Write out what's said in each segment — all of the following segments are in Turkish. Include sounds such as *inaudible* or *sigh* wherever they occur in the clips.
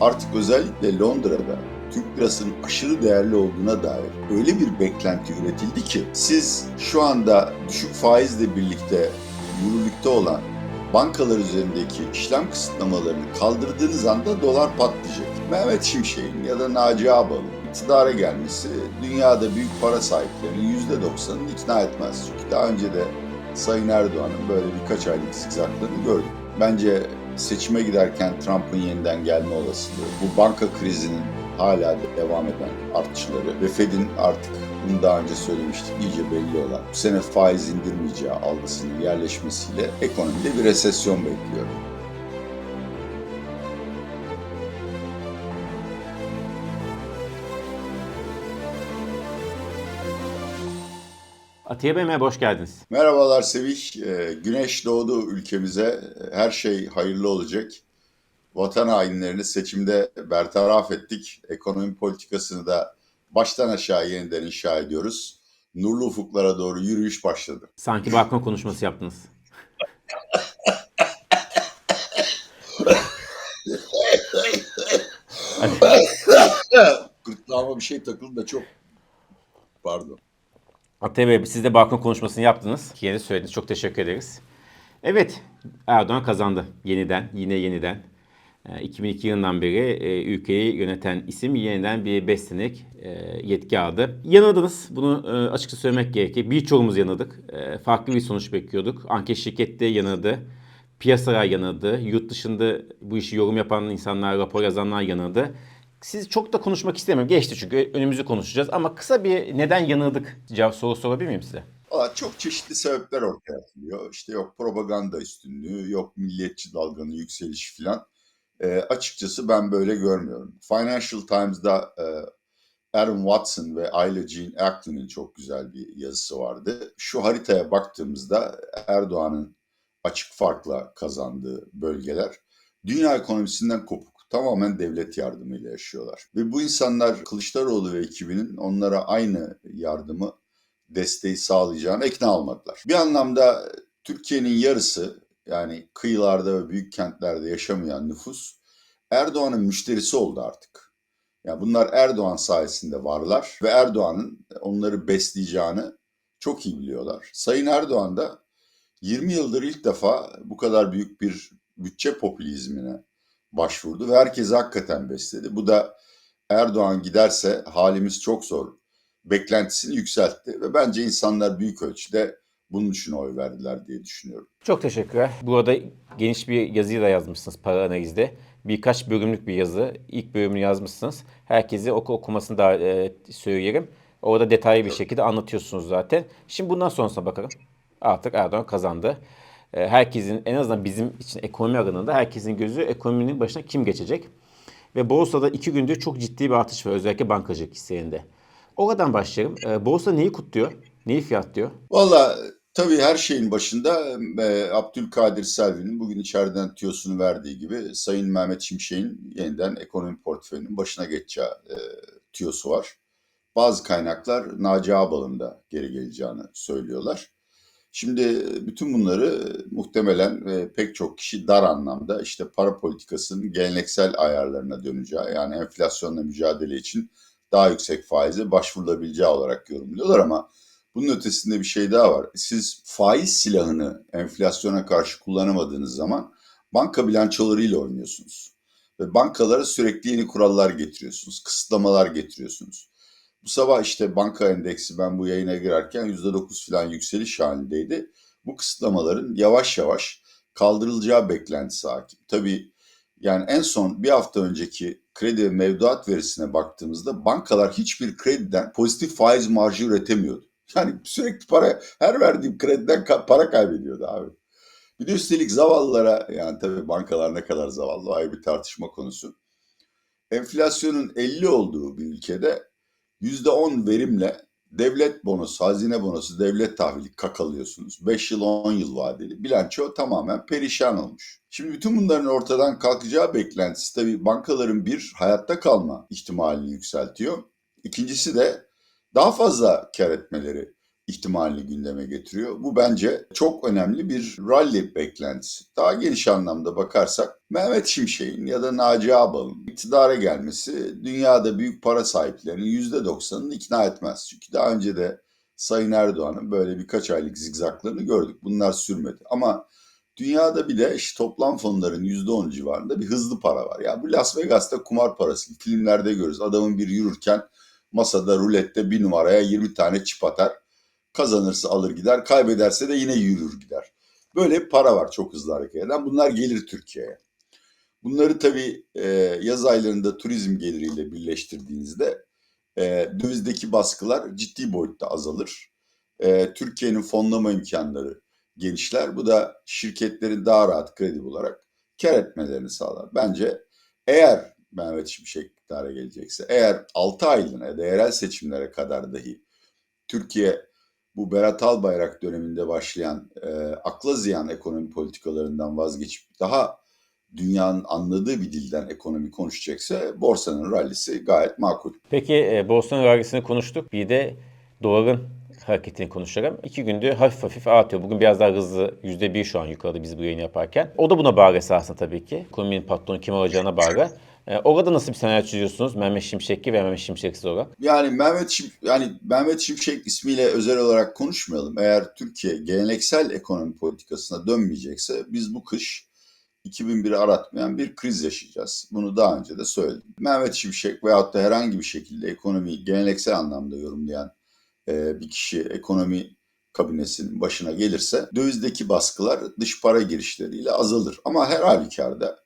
artık özellikle Londra'da Türk lirasının aşırı değerli olduğuna dair öyle bir beklenti üretildi ki siz şu anda düşük faizle birlikte yürürlükte olan bankalar üzerindeki işlem kısıtlamalarını kaldırdığınız anda dolar patlayacak. Mehmet Şimşek'in ya da Naci Ağbal'ın iktidara gelmesi dünyada büyük para sahiplerinin %90'ını ikna etmez. Çünkü daha önce de Sayın Erdoğan'ın böyle birkaç aylık zikzaklarını gördük. Bence seçime giderken Trump'ın yeniden gelme olasılığı, bu banka krizinin hala devam eden artışları ve Fed'in artık bunu daha önce söylemiştik iyice belli olan bu sene faiz indirmeyeceği algısının yerleşmesiyle ekonomide bir resesyon bekliyor. Atiye Bey merhaba, hoş geldiniz. Merhabalar Sevih. Ee, Güneş doğdu ülkemize. Her şey hayırlı olacak. Vatan hainlerini seçimde bertaraf ettik. Ekonomi politikasını da baştan aşağı yeniden inşa ediyoruz. Nurlu ufuklara doğru yürüyüş başladı. Sanki balkon konuşması yaptınız. *laughs* Gırtlağıma bir şey takıldı da çok pardon. Atiye Bey siz de balkon konuşmasını yaptınız. Yeni söylediniz. Çok teşekkür ederiz. Evet, Erdoğan kazandı. Yeniden, yine yeniden. Ee, 2002 yılından beri e, ülkeyi yöneten isim yeniden bir 5 senelik e, yetki aldı. Yanıldınız. Bunu e, açıkça söylemek gerekir. Birçoğumuz yanıldık. Farklı bir sonuç bekliyorduk. Anket şirkette yanıldı. Piyasalar yanıldı. Yurt dışında bu işi yorum yapan insanlar, rapor yazanlar yanıldı. Siz çok da konuşmak istemiyorum. Geçti çünkü önümüzü konuşacağız. Ama kısa bir neden yanıldık cevap soru sorabilir miyim size? Valla çok çeşitli sebepler ortaya atılıyor. İşte yok propaganda üstünlüğü, yok milliyetçi dalganın yükselişi filan. E, açıkçası ben böyle görmüyorum. Financial Times'da e, Aaron Watson ve Ayla Jean Acton'un çok güzel bir yazısı vardı. Şu haritaya baktığımızda Erdoğan'ın açık farkla kazandığı bölgeler dünya ekonomisinden kopuk. Tamamen devlet yardımıyla yaşıyorlar. Ve bu insanlar Kılıçdaroğlu ve ekibinin onlara aynı yardımı desteği sağlayacağına ikna olmadılar. Bir anlamda Türkiye'nin yarısı yani kıyılarda ve büyük kentlerde yaşamayan nüfus Erdoğan'ın müşterisi oldu artık. Yani bunlar Erdoğan sayesinde varlar ve Erdoğan'ın onları besleyeceğini çok iyi biliyorlar. Sayın Erdoğan da 20 yıldır ilk defa bu kadar büyük bir bütçe popülizmine başvurdu ve herkesi hakikaten besledi. Bu da Erdoğan giderse halimiz çok zor beklentisini yükseltti ve bence insanlar büyük ölçüde bunun için oy verdiler diye düşünüyorum. Çok teşekkürler. Burada geniş bir yazıyı da yazmışsınız para analizde. Birkaç bölümlük bir yazı. İlk bölümünü yazmışsınız. Herkese oku okumasını da e, söyleyelim. Orada detaylı bir şekilde anlatıyorsunuz zaten. Şimdi bundan sonrasına bakalım. Artık Erdoğan kazandı. E, herkesin en azından bizim için ekonomi alanında herkesin gözü ekonominin başına kim geçecek? Ve borsada iki gündür çok ciddi bir artış var özellikle bankacılık hisselerinde. Oradan başlayalım. E, borsa neyi kutluyor? Neyi fiyatlıyor? Valla tabii her şeyin başında e, Abdülkadir Selvi'nin bugün içeriden tüyosunu verdiği gibi Sayın Mehmet Şimşek'in yeniden ekonomi portföyünün başına geçeceği e, tüyosu var. Bazı kaynaklar Naci Ağbal'ın da geri geleceğini söylüyorlar. Şimdi bütün bunları muhtemelen e, pek çok kişi dar anlamda işte para politikasının geleneksel ayarlarına döneceği yani enflasyonla mücadele için daha yüksek faize başvurulabileceği olarak yorumluyorlar ama bunun ötesinde bir şey daha var. Siz faiz silahını enflasyona karşı kullanamadığınız zaman banka bilançolarıyla oynuyorsunuz. Ve bankalara sürekli yeni kurallar getiriyorsunuz, kısıtlamalar getiriyorsunuz. Bu sabah işte banka endeksi ben bu yayına girerken %9 falan yükseliş halindeydi. Bu kısıtlamaların yavaş yavaş kaldırılacağı beklentisi hakim. Tabii yani en son bir hafta önceki kredi ve mevduat verisine baktığımızda bankalar hiçbir krediden pozitif faiz marjı üretemiyordu. Yani sürekli para, her verdiğim krediden ka- para kaybediyordu abi. Bir de üstelik zavallılara, yani tabii bankalar ne kadar zavallı ayrı bir tartışma konusu. Enflasyonun 50 olduğu bir ülkede %10 verimle devlet bonosu, hazine bonosu, devlet tahvili kakalıyorsunuz. 5 yıl 10 yıl vadeli. Bilanço tamamen perişan olmuş. Şimdi bütün bunların ortadan kalkacağı beklentisi tabii bankaların bir hayatta kalma ihtimalini yükseltiyor. İkincisi de daha fazla kar etmeleri ihtimalini gündeme getiriyor. Bu bence çok önemli bir rally beklentisi. Daha geniş anlamda bakarsak Mehmet Şimşek'in ya da Naci Ağbal'ın iktidara gelmesi dünyada büyük para sahiplerinin %90'ını ikna etmez. Çünkü daha önce de Sayın Erdoğan'ın böyle birkaç aylık zigzaklarını gördük. Bunlar sürmedi. Ama dünyada bir de işte toplam fonların %10 civarında bir hızlı para var. Ya bu Las Vegas'ta kumar parası. Filmlerde görürüz. Adamın biri yürürken masada rulette bir numaraya 20 tane çip atar. Kazanırsa alır gider, kaybederse de yine yürür gider. Böyle para var çok hızlı hareket eden. Bunlar gelir Türkiye'ye. Bunları tabii e, yaz aylarında turizm geliriyle birleştirdiğinizde e, dövizdeki baskılar ciddi boyutta azalır. E, Türkiye'nin fonlama imkanları genişler. Bu da şirketlerin daha rahat kredi bularak kar etmelerini sağlar. Bence eğer Mehmet Şimşek iktidara gelecekse, eğer 6 aylığına ya seçimlere kadar dahi Türkiye bu Berat Albayrak döneminde başlayan e, akla ziyan ekonomi politikalarından vazgeçip daha dünyanın anladığı bir dilden ekonomi konuşacaksa borsanın rallisi gayet makul. Peki e, borsanın rallisini konuştuk. Bir de doların hareketini konuşalım. İki gündür hafif hafif artıyor. Bugün biraz daha hızlı. %1 şu an yukarıda biz bu yayını yaparken. O da buna bağlı esasında tabii ki. Ekonominin patronu kim olacağına bağlı. E, orada nasıl bir senaryo çiziyorsunuz? Mehmet Şimşekli ve Mehmet Şimşeksiz olarak. Yani Mehmet Şim, yani Mehmet Şimşek ismiyle özel olarak konuşmayalım. Eğer Türkiye geleneksel ekonomi politikasına dönmeyecekse biz bu kış 2001'i aratmayan bir kriz yaşayacağız. Bunu daha önce de söyledim. Mehmet Şimşek veyahut da herhangi bir şekilde ekonomiyi geleneksel anlamda yorumlayan e, bir kişi ekonomi kabinesinin başına gelirse dövizdeki baskılar dış para girişleriyle azalır. Ama her halükarda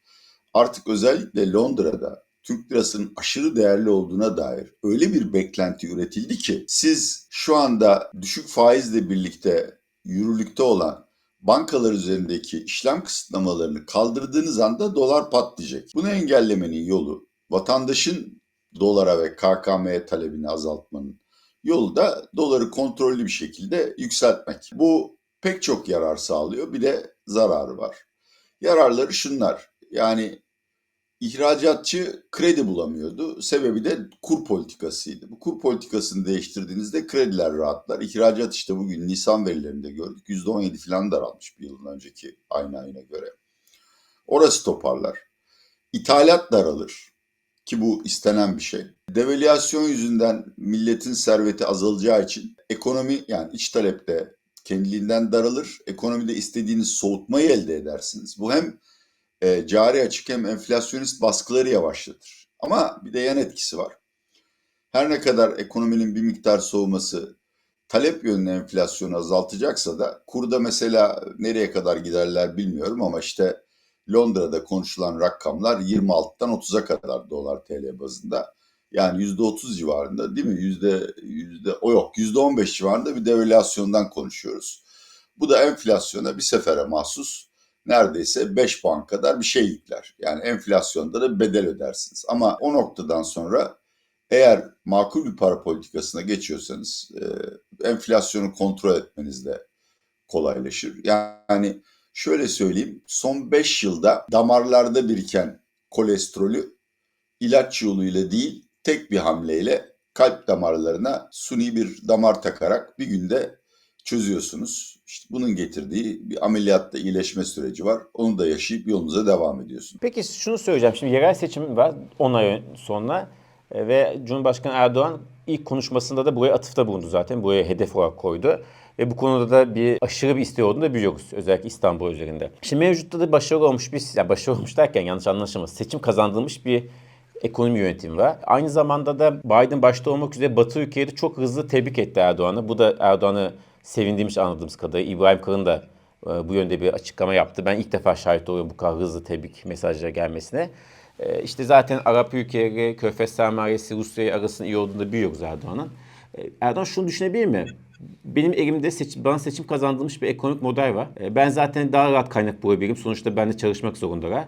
artık özellikle Londra'da Türk lirasının aşırı değerli olduğuna dair öyle bir beklenti üretildi ki siz şu anda düşük faizle birlikte yürürlükte olan bankalar üzerindeki işlem kısıtlamalarını kaldırdığınız anda dolar patlayacak. Bunu engellemenin yolu vatandaşın dolara ve KKM'ye talebini azaltmanın yolu da doları kontrollü bir şekilde yükseltmek. Bu pek çok yarar sağlıyor. Bir de zararı var. Yararları şunlar. Yani ihracatçı kredi bulamıyordu. Sebebi de kur politikasıydı. Bu kur politikasını değiştirdiğinizde krediler rahatlar. İhracat işte bugün Nisan verilerinde gördük. %17 falan daralmış bir yılın önceki aynı ayına göre. Orası toparlar. İthalat daralır ki bu istenen bir şey. Devalüasyon yüzünden milletin serveti azalacağı için ekonomi yani iç talepte kendiliğinden daralır. Ekonomide istediğiniz soğutmayı elde edersiniz. Bu hem e, cari açık hem enflasyonist baskıları yavaşlatır. Ama bir de yan etkisi var. Her ne kadar ekonominin bir miktar soğuması talep yönlü enflasyonu azaltacaksa da kurda mesela nereye kadar giderler bilmiyorum ama işte Londra'da konuşulan rakamlar 26'dan 30'a kadar dolar TL bazında. Yani %30 civarında değil mi? Yüzde, yüzde, o yok %15 civarında bir devalüasyondan konuşuyoruz. Bu da enflasyona bir sefere mahsus neredeyse 5 puan kadar bir şey yükler. Yani enflasyonda da bedel ödersiniz. Ama o noktadan sonra eğer makul bir para politikasına geçiyorsanız e, enflasyonu kontrol etmeniz de kolaylaşır. Yani şöyle söyleyeyim son 5 yılda damarlarda biriken kolesterolü ilaç yoluyla değil tek bir hamleyle kalp damarlarına suni bir damar takarak bir günde çözüyorsunuz. İşte bunun getirdiği bir ameliyatta iyileşme süreci var. Onu da yaşayıp yolunuza devam ediyorsunuz. Peki şunu söyleyeceğim. Şimdi yerel seçim var 10 ay sonra E, ve Cumhurbaşkanı Erdoğan ilk konuşmasında da buraya atıfta bulundu zaten. Buraya hedef olarak koydu. Ve bu konuda da bir aşırı bir isteği olduğunu da biliyoruz. Özellikle İstanbul üzerinde. Şimdi mevcutta da başarılı olmuş bir, yani başarılı olmuş derken yanlış anlaşılmasın. Seçim kazandırılmış bir ekonomi yönetimi var. Aynı zamanda da Biden başta olmak üzere Batı ülkeleri çok hızlı tebrik etti Erdoğan'ı. Bu da Erdoğan'ı sevindirmiş anladığımız kadarıyla. İbrahim Kalın da e, bu yönde bir açıklama yaptı. Ben ilk defa şahit oluyorum bu kadar hızlı tebrik mesajları gelmesine. E, İşte zaten Arap ülkeleri, Körfez sermayesi, Rusya arasında iyi olduğunu da biliyoruz Erdoğan'ın. E, Erdoğan şunu düşünebilir mi? Benim elimde seçim, bana seçim kazandırılmış bir ekonomik model var. E, Ben zaten daha rahat kaynak bulabilirim. Sonuçta ben de çalışmak zorundalar.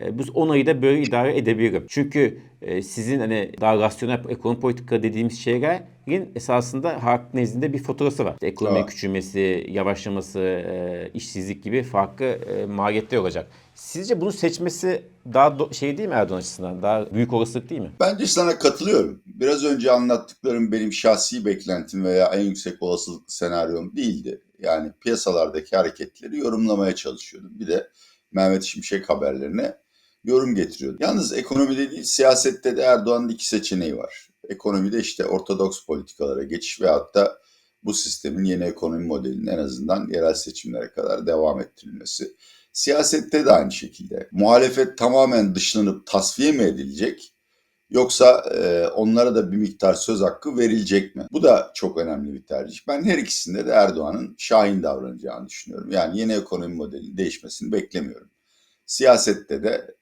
E, bu onayı da böyle idare edebilirim. Çünkü e, sizin hani daha rasyonel ekonomi politika dediğimiz şeylerin esasında halk nezdinde bir faturası var. İşte ekonominin Evet. küçülmesi, yavaşlaması, e, işsizlik gibi farklı maliyetler olacak. Sizce bunu seçmesi daha şey değil mi Erdoğan açısından? Daha büyük olasılık değil mi? Bence sana katılıyorum. Biraz önce anlattıklarım benim şahsi beklentim veya en yüksek olasılıklı senaryom değildi. Yani piyasalardaki hareketleri yorumlamaya çalışıyordum. Bir de Mehmet Şimşek haberlerine yorum getiriyordum. Yalnız ekonomide değil siyasette de Erdoğan'ın iki seçeneği var. Ekonomide işte ortodoks politikalara geçiş veyahut da bu sistemin yeni ekonomi modelinin en azından yerel seçimlere kadar devam ettirilmesi. Siyasette de aynı şekilde. Muhalefet tamamen dışlanıp tasfiye mi edilecek? Yoksa e, onlara da bir miktar söz hakkı verilecek mi? Bu da çok önemli bir tercih. Ben her ikisinde de Erdoğan'ın şahin davranacağını düşünüyorum. Yani yeni ekonomi modelinin değişmesini beklemiyorum. Siyasette de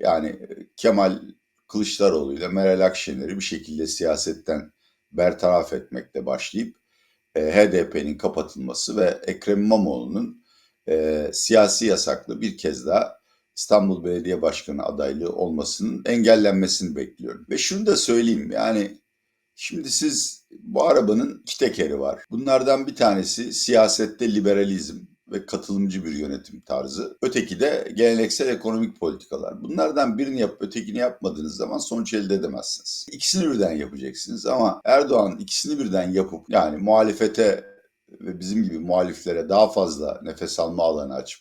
yani e, Kemal Kılıçdaroğlu ile Meral Akşener'i bir şekilde siyasetten bertaraf etmekle başlayıp e, HDP'nin kapatılması ve Ekrem İmamoğlu'nun e, siyasi yasaklı bir kez daha İstanbul Belediye Başkanı adaylığı olmasının engellenmesini bekliyorum. Ve şunu da söyleyeyim yani şimdi siz bu arabanın iki tekeri var. Bunlardan bir tanesi siyasette liberalizm ve katılımcı bir yönetim tarzı. Öteki de geleneksel ekonomik politikalar. Bunlardan birini yapıp ötekini yapmadığınız zaman sonuç elde edemezsiniz. İkisini birden yapacaksınız ama Erdoğan ikisini birden yapıp yani muhalefete ve bizim gibi muhaliflere daha fazla nefes alma alanı açıp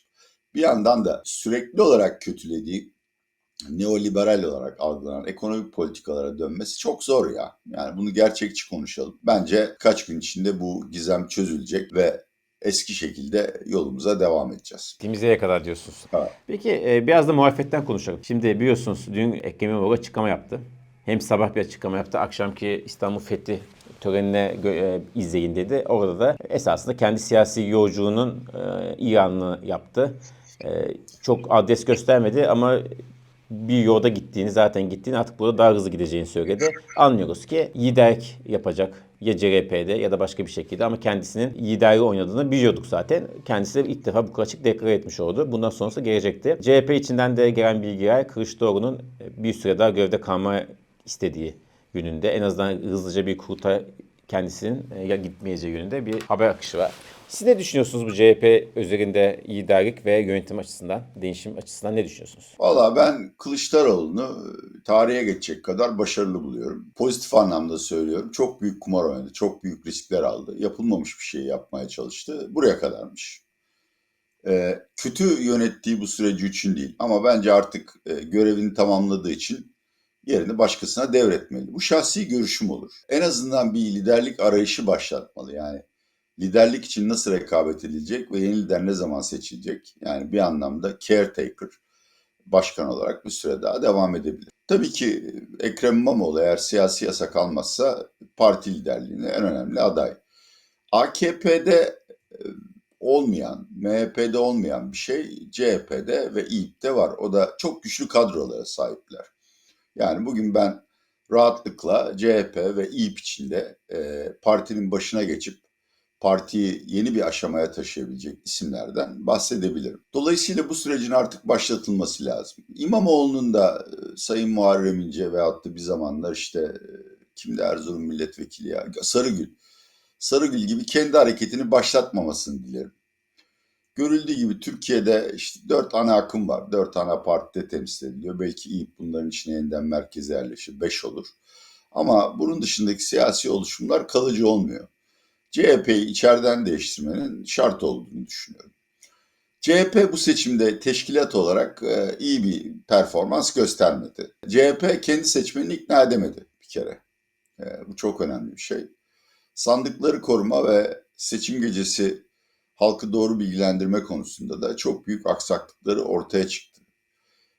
bir yandan da sürekli olarak kötülediği neoliberal olarak algılanan ekonomik politikalara dönmesi çok zor ya. Yani bunu gerçekçi konuşalım. Bence kaç gün içinde bu gizem çözülecek ve eski şekilde yolumuza devam edeceğiz. Temizliğe kadar diyorsunuz. Evet. Peki e, biraz da muhalefetten konuşalım. Şimdi biliyorsunuz dün Ekrem İmamoğlu açıklama yaptı. Hem sabah bir açıklama yaptı, akşamki İstanbul Fethi törenine e, izleyin dedi. Orada da esasında kendi siyasi yolculuğunun e, ilanını yaptı. E, çok adres göstermedi ama bir yolda gittiğini, zaten gittiğini artık burada daha hızlı gideceğini söyledi. Anlıyoruz ki liderlik yapacak ya CHP'de ya da başka bir şekilde ama kendisinin liderliği oynadığını biliyorduk zaten. Kendisi de ilk defa bu kadar açık deklare etmiş oldu. Bundan sonrası gelecekti. CHP içinden de gelen bilgiler Kılıçdaroğlu'nun bir süre daha görevde kalma istediği yönünde. En azından hızlıca bir kurultay kendisinin e, gitmeyeceği yönünde bir haber akışı var. Siz ne düşünüyorsunuz bu CHP üzerinde liderlik ve yönetim açısından, değişim açısından ne düşünüyorsunuz? Valla ben Kılıçdaroğlu'nu e, tarihe geçecek kadar başarılı buluyorum. Pozitif anlamda söylüyorum. Çok büyük kumar oynadı, çok büyük riskler aldı. Yapılmamış bir şey yapmaya çalıştı. Buraya kadarmış. Ee, kötü yönettiği bu süreci için değil. Ama bence artık e, görevini tamamladığı için yerini başkasına devretmeli. Bu şahsi görüşüm olur. En azından bir liderlik arayışı başlatmalı. Yani liderlik için nasıl rekabet edilecek ve yeni lider ne zaman seçilecek? Yani bir anlamda caretaker başkan olarak bir süre daha devam edebilir. Tabii ki Ekrem İmamoğlu eğer siyasi yasak almazsa parti liderliğine en önemli aday. AKP'de e, olmayan, MHP'de olmayan bir şey CHP'de ve İYİP'te var. O da çok güçlü kadrolara sahipler. Yani bugün ben rahatlıkla CHP ve İYİP içinde e, partinin başına geçip partiyi yeni bir aşamaya taşıyabilecek isimlerden bahsedebilirim. Dolayısıyla bu sürecin artık başlatılması lazım. İmamoğlu'nun da e, Sayın Muharrem İnce veyahut da bir zamanlar işte e, kimdi Erzurum milletvekili ya Sarıgül. Sarıgül gibi kendi hareketini başlatmamasını dilerim. Görüldüğü gibi Türkiye'de işte dört ana akım var. Dört ana partide temsil ediliyor. Belki İYİP bunların içine yeniden merkeze yerleşir. Beş olur. Ama bunun dışındaki siyasi oluşumlar kalıcı olmuyor. CHP'yi içeriden değiştirmenin şart olduğunu düşünüyorum. CHP bu seçimde teşkilat olarak e, iyi bir performans göstermedi. CHP kendi seçmenini ikna edemedi bir kere. E, bu çok önemli bir şey. Sandıkları koruma ve seçim gecesi halkı doğru bilgilendirme konusunda da çok büyük aksaklıkları ortaya çıktı.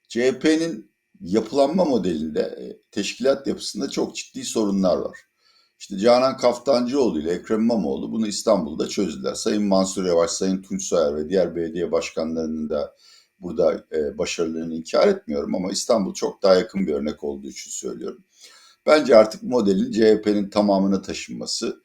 CHP'nin yapılanma modelinde, e, teşkilat yapısında çok ciddi sorunlar var. İşte Canan Kaftancıoğlu ile Ekrem İmamoğlu bunu İstanbul'da çözdüler. Sayın Mansur Yavaş, Sayın Tunç Soyer ve diğer belediye başkanlarının da burada e, başarılarını inkar etmiyorum ama İstanbul çok daha yakın bir örnek olduğu için söylüyorum. Bence artık modelin CHP'nin tamamına taşınması,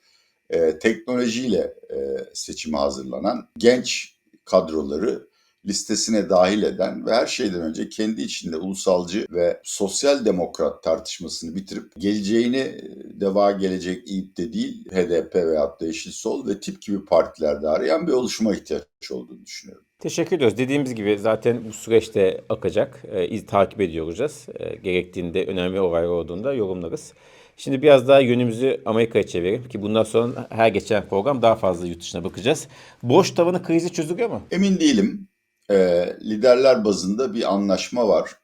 e, teknolojiyle e, seçime hazırlanan genç kadroları listesine dahil eden ve her şeyden önce kendi içinde ulusalcı ve sosyal demokrat tartışmasını bitirip geleceğini e, deva gelecek İYİP de değil HDP veyahut da Yeşil Sol ve tip gibi partilerde arayan bir oluşuma ihtiyaç olduğunu düşünüyorum. Teşekkür ediyoruz. Dediğimiz gibi zaten bu süreçte akacak. E, iz takip ediyor olacağız. E, gerektiğinde önemli olaylar olduğunda yorumlarız. Şimdi biraz daha yönümüzü Amerika'ya çevirelim ki bundan sonra her geçen program daha fazla yurt dışına bakacağız. Borç tavanı krizi çözülüyor mu? Emin değilim. E, liderler bazında bir anlaşma var.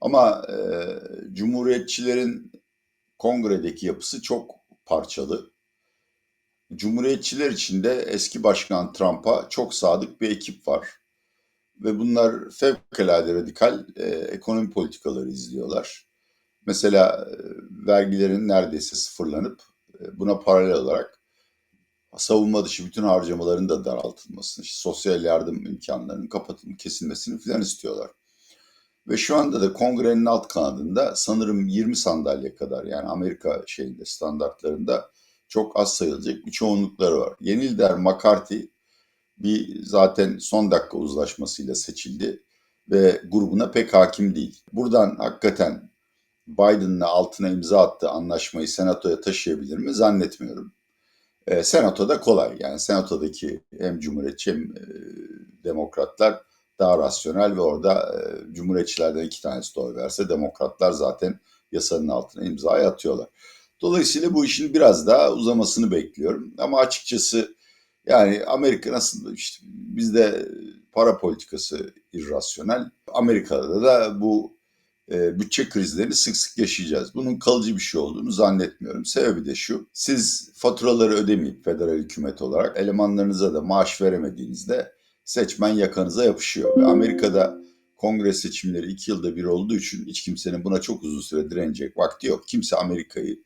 Ama e, Cumhuriyetçilerin kongredeki yapısı çok parçalı. Cumhuriyetçiler içinde eski başkan Trump'a çok sadık bir ekip var. Ve bunlar fevkalade radikal e, ekonomi politikaları izliyorlar. Mesela e, vergilerin neredeyse sıfırlanıp e, buna paralel olarak savunma dışı bütün harcamaların da daraltılmasını, işte sosyal yardım imkanlarının kapatılması, kesilmesini filan istiyorlar. Ve şu anda da kongrenin alt kanadında sanırım 20 sandalye kadar yani Amerika şeyinde standartlarında çok az sayılacak bir çoğunlukları var. Yeni lider McCarthy bir zaten son dakika uzlaşmasıyla seçildi ve grubuna pek hakim değil. Buradan hakikaten Biden'la altına imza attığı anlaşmayı senatoya taşıyabilir mi zannetmiyorum. E, senatoda kolay yani senatodaki hem cumhuriyetçi hem e, demokratlar daha rasyonel ve orada e, cumhuriyetçilerden iki tanesi de verse demokratlar zaten yasanın altına imza atıyorlar. Dolayısıyla bu işin biraz daha uzamasını bekliyorum. Ama açıkçası yani Amerika nasıl işte bizde para politikası irrasyonel. Amerika'da da bu e, bütçe krizlerini sık sık yaşayacağız. Bunun kalıcı bir şey olduğunu zannetmiyorum. Sebebi de şu. Siz faturaları ödemeyip federal hükümet olarak elemanlarınıza da maaş veremediğinizde seçmen yakanıza yapışıyor. Ve Amerika'da kongre seçimleri iki yılda bir olduğu için hiç kimsenin buna çok uzun süre direnecek vakti yok. Kimse Amerika'yı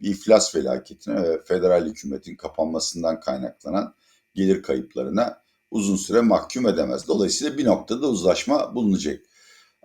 bir iflas felaketine ve federal hükümetin kapanmasından kaynaklanan gelir kayıplarına uzun süre mahkum edemez. Dolayısıyla bir noktada uzlaşma bulunacak.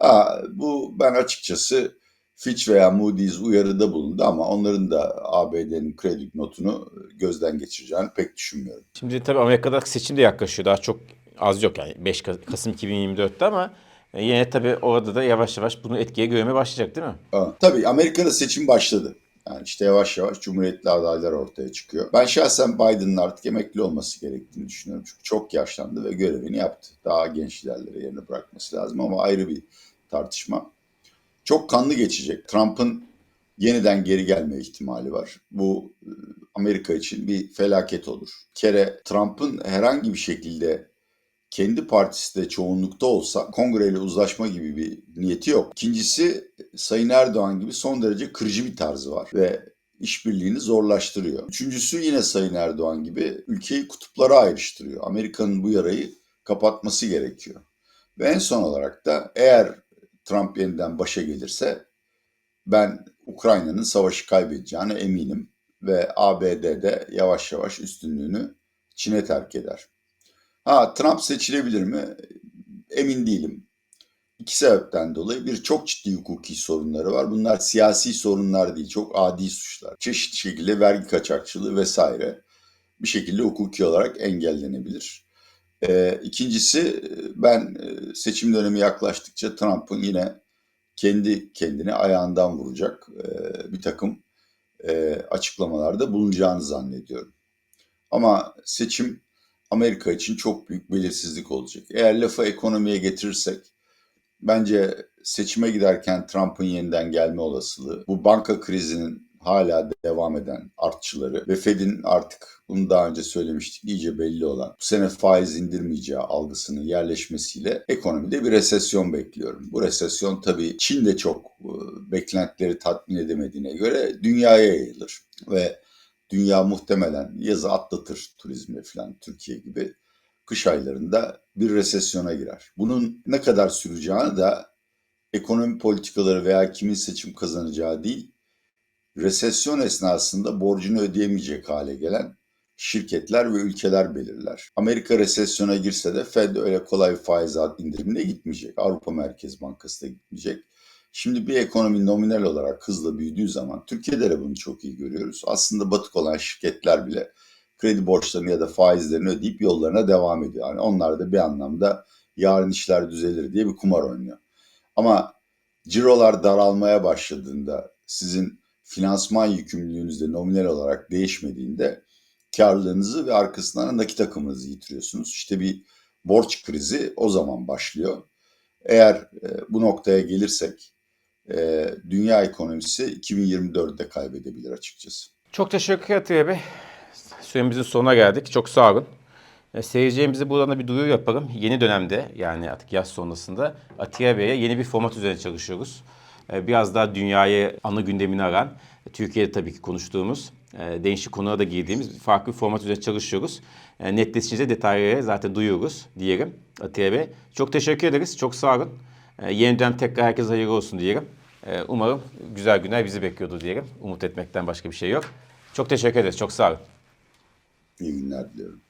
Aa, bu ben açıkçası Fitch veya Moody's uyarıda bulundu ama onların da ABD'nin kredi notunu gözden geçireceğini pek düşünmüyorum. Şimdi tabii Amerika'da seçim de yaklaşıyor. Daha çok az yok yani 5 Kasım 2024'te ama yine tabii orada da yavaş yavaş bunu etkiye görmeye başlayacak değil mi? Aa, tabii Amerika'da seçim başladı. Yani işte yavaş yavaş cumhuriyetli adaylar ortaya çıkıyor. Ben şahsen Biden'ın artık emekli olması gerektiğini düşünüyorum. Çünkü çok yaşlandı ve görevini yaptı. Daha genç liderlere yerine bırakması lazım ama ayrı bir tartışma. Çok kanlı geçecek. Trump'ın yeniden geri gelme ihtimali var. Bu e, Amerika için bir felaket olur. Bir kere Trump'ın herhangi bir şekilde kendi partisi de çoğunlukta olsa kongreyle uzlaşma gibi bir niyeti yok. İkincisi Sayın Erdoğan gibi son derece kırıcı bir tarzı var ve işbirliğini zorlaştırıyor. Üçüncüsü yine Sayın Erdoğan gibi ülkeyi kutuplara ayrıştırıyor. Amerika'nın bu yarayı kapatması gerekiyor. Ve en son olarak da eğer Trump yeniden başa gelirse ben Ukrayna'nın savaşı kaybedeceğine eminim ve ABD de yavaş yavaş üstünlüğünü Çin'e terk eder. Ha Trump seçilebilir mi? Emin değilim. İki sebepten dolayı bir çok ciddi hukuki sorunları var. Bunlar siyasi sorunlar değil, çok adi suçlar. Çeşitli şekilde vergi kaçakçılığı vesaire bir şekilde hukuki olarak engellenebilir. Ee, ikincisi ben e, seçim dönemi yaklaştıkça Trump'ın yine kendi kendini ayağından vuracak e, bir takım e, açıklamalarda bulunacağını zannediyorum. Ama seçim Amerika için çok büyük belirsizlik olacak. Eğer lafı ekonomiye getirirsek bence seçime giderken Trump'ın yeniden gelme olasılığı, bu banka krizinin hala devam eden artçıları ve Fed'in artık bunu daha önce söylemiştik iyice belli olan bu sene faiz indirmeyeceği algısının yerleşmesiyle ekonomide bir resesyon bekliyorum. Bu resesyon tabii Çin'de çok e, beklentileri tatmin edemediğine göre dünyaya yayılır ve dünya muhtemelen yazı atlatır turizmle falan Türkiye gibi kış aylarında bir resesyona girer. Bunun ne kadar süreceğini de ekonomi politikaları veya kimin seçim kazanacağı değil, resesyon esnasında borcunu ödeyemeyecek hale gelen şirketler ve ülkeler belirler. Amerika resesyona girse de Fed öyle kolay faiz indirimine gitmeyecek. Avrupa Merkez Bankası da gitmeyecek. Şimdi bir ekonomi nominal olarak hızla büyüdüğü zaman Türkiye'de de bunu çok iyi görüyoruz. Aslında batık olan şirketler bile kredi borçlarını ya da faizlerini ödeyip yollarına devam ediyor. Yani onlar da bir anlamda yarın işler düzelir diye bir kumar oynuyor. Ama cirolar daralmaya başladığında sizin finansman yükümlülüğünüz de nominal olarak değişmediğinde karlılığınızı ve arkasından nakit akımınızı yitiriyorsunuz. İşte bir borç krizi o zaman başlıyor. Eğer e, bu noktaya gelirsek e, dünya ekonomisi 2024'de kaybedebilir açıkçası. Çok teşekkür ederim Bey. Süremizin sonuna geldik. Çok sağ olun. E, Seyircilerimize buradan da bir duyuru yapalım. Yeni dönemde yani artık yaz sonrasında Atiye Bey'e yeni bir format üzerine çalışıyoruz. E, Biraz daha dünyayı ana gündemini aran, Türkiye'de tabii ki konuştuğumuz, e, değişik konulara da girdiğimiz farklı bir format üzerine çalışıyoruz. E, Netleşince detayları zaten duyuyoruz diyelim Atiye Bey. Çok teşekkür ederiz. Çok sağ olun. E, Yeni dönem tekrar herkese hayırlı olsun diyelim. Umarım güzel günler bizi bekliyordur diyelim. Umut etmekten başka bir şey yok. Çok teşekkür ederiz. Çok sağ olun. İyi günler diliyorum.